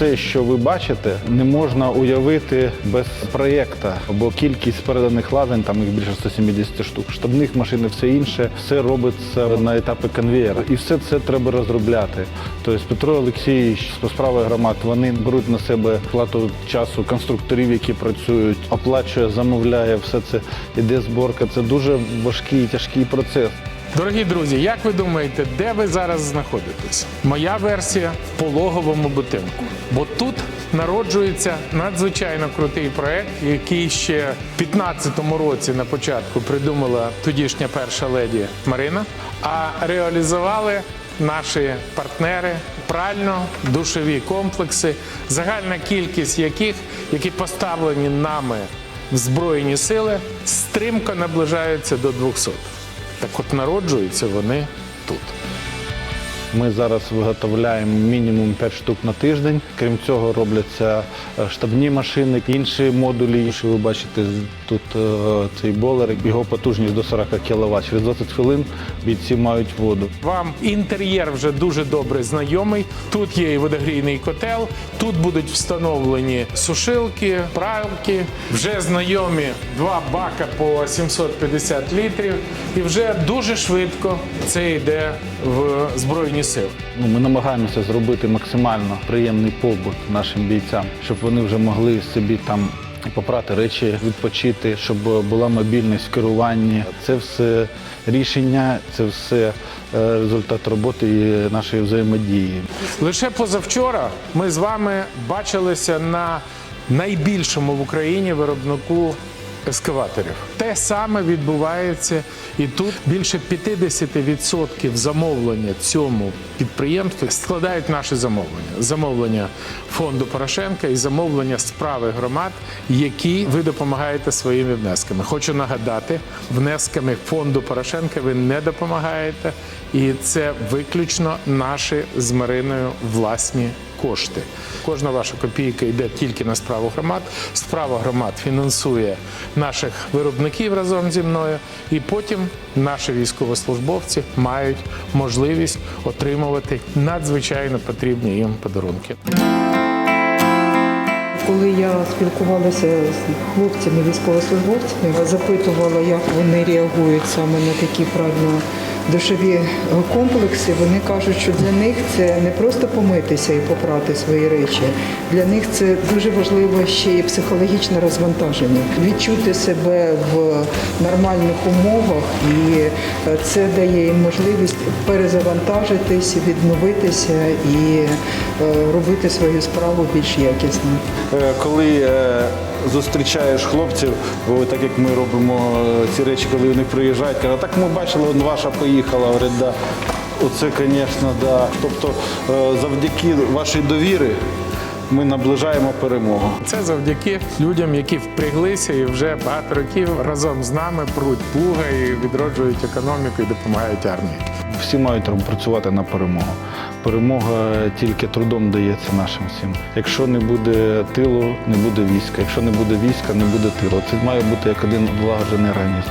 все, що ви бачите, не можна уявити без проєкту, бо кількість переданих лазень, там їх більше 170 штук. Штабних машин і все інше, все робиться на етапі конвеєра. І все це треба розробляти. Тобто Петро Олексійович з справи громад вони беруть на себе плату часу конструкторів, які працюють, оплачує, замовляє, все це іде зборка. Це дуже важкий і тяжкий процес. Дорогі друзі, як ви думаєте, де ви зараз знаходитесь? Моя версія в пологовому будинку. Бо тут народжується надзвичайно крутий проект, який ще в 15-му році на початку придумала тодішня перша леді Марина, а реалізували наші партнери прально-душові комплекси, загальна кількість яких, які поставлені нами в Збройні сили, стримко наближаються до 200. Так от народжуються вони тут. Ми зараз виготовляємо мінімум 5 штук на тиждень. Крім цього, робляться е, штабні машини, інші модулі. Що ви бачите, тут е, цей болер, його потужність до 40 кВт. Через 20 хвилин бійці мають воду. Вам інтер'єр вже дуже добре знайомий. Тут є і водогрійний котел, тут будуть встановлені сушилки, пралки, вже знайомі два бака по 750 літрів. І вже дуже швидко це йде в Збройні сили. Ну, ми намагаємося зробити максимально приємний побут нашим бійцям, щоб вони вже могли собі там попрати речі, відпочити, щоб була мобільність в керуванні. Це все рішення, це все е, результат роботи і нашої взаємодії. Лише позавчора ми з вами бачилися на найбільшому в Україні виробнику ескаваторів. Те саме відбувається і тут більше 50% замовлення цьому підприємству складають наші замовлення. Замовлення фонду Порошенка і замовлення справи громад, які ви допомагаєте своїми внесками. Хочу нагадати, внесками фонду Порошенка ви не допомагаєте, і це виключно наші з Мариною власні кошти. Кожна ваша копійка йде тільки на справу громад. Справа громад фінансує наших виробників разом зі мною, і потім наші військовослужбовці мають можливість отримувати надзвичайно потрібні їм подарунки. Коли я спілкувалася з хлопцями, військовослужбовцями, запитувала, як вони реагують саме на такі правильно душові комплекси, вони кажуть, що для них це не просто помитися і попрати свої речі. Для них це дуже важливо ще і психологічне розвантаження. Відчути себе в нормальних умовах, і е, це дає їм можливість перезавантажитись, відновитися і е, робити свою справу більш якісно. Е, Коли зустрічаєш хлопців, бо так як ми робимо е, ці речі, коли вони приїжджають, кажуть, так ми бачили, он ваша поїхала. Говорять, да. Оце, звісно, да. Тобто е, завдяки вашій довірі ми наближаємо перемогу. Це завдяки людям, які впряглися і вже багато років разом з нами пруть плуга і відроджують економіку і допомагають армії. Всі мають працювати на перемогу. Перемога тільки трудом дається нашим всім. Якщо не буде тилу, не буде війська. Якщо не буде війська, не буде тилу. Це має бути як один влагоджений організм.